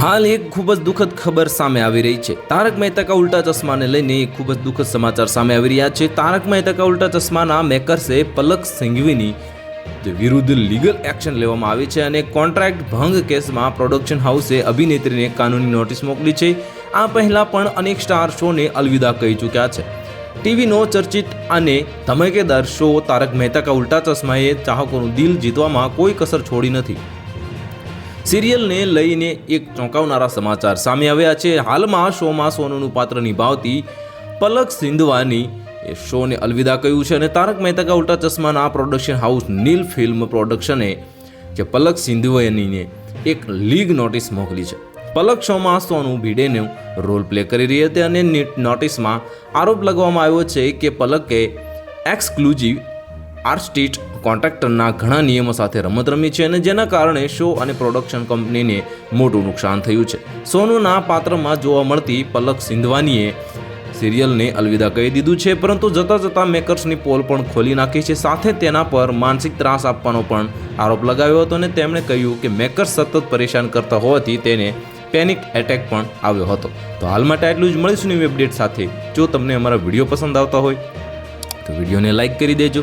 હાલ એક ખૂબ જ દુઃખદ ખબર સામે આવી રહી છે. તારક મહેતા કા ઉલ્ટા ચશ્માને લઈને એક ખૂબ જ દુઃખદ સમાચાર સામે આવી રહ્યા છે. તારક મહેતા કા ઉલ્ટા ચશ્માના મેકર્સે પલક સિંઘવીની વિરુદ્ધ લીગલ એક્શન લેવામાં આવી છે અને કોન્ટ્રાક્ટ ભંગ કેસમાં પ્રોડક્શન હાઉસે અભિનેત્રીને કાનૂની નોટિસ મોકલી છે. આ પહેલાં પણ અનેક સ્ટાર શોને અલવિદા કહી ચૂક્યા છે. ટીવીનો ચર્ચિત અને ધમાકેદાર શો તારક મહેતા કા ઉલ્ટા ચશ્માએ ચાહકોનું દિલ જીતવામાં કોઈ કસર છોડી નથી. સિરિયલને લઈને એક ચોંકાવનારા સમાચાર સામે આવ્યા છે. હાલમાં શોમાં સોનુનું પાત્ર નિભાવતી પલક સિંધવાની એ શોને અલવિદા કહ્યું છે અને તારક મહેતા કા ઉલ્ટા ચશ્માના પ્રોડક્શન હાઉસ નીલ ફિલ્મ પ્રોડક્શને જે પલક સિંધવાનીને એક લીગ નોટિસ મોકલી છે. પલક શોમાં સોનુ ભીડેનો રોલ પ્લે કરી રહી હતી અને નોટિસમાં આરોપ લગાવવામાં આવ્યો છે કે પલકે એક્સક્લુઝિવ આર્ટિસ્ટ કોન્ટ્રાક્ટરના ઘણા નિયમો સાથે રમત રમી છે અને જેના કારણે શો અને પ્રોડક્શન કંપનીને મોટું નુકસાન થયું છે. સોનુના પાત્રમાં જોવા મળતી પલક સિંધવાનીએ સિરિયલને અલવિદા કહી દીધું છે, પરંતુ જતાં જતાં મેકર્સની પોલ પણ ખોલી નાખી છે. સાથે તેના પર માનસિક ત્રાસ આપવાનો પણ આરોપ લગાવ્યો હતો અને તેમણે કહ્યું કે મેકર્સ સતત પરેશાન કરતા હોવાથી તેને પેનિક એટેક પણ આવ્યો હતો. તો હાલ માટે જ. મળીશું નવી અપડેટ સાથે. જો તમને અમારા વીડિયો પસંદ આવતા હોય, તો વિડીયોને લાઇક કરી દેજો.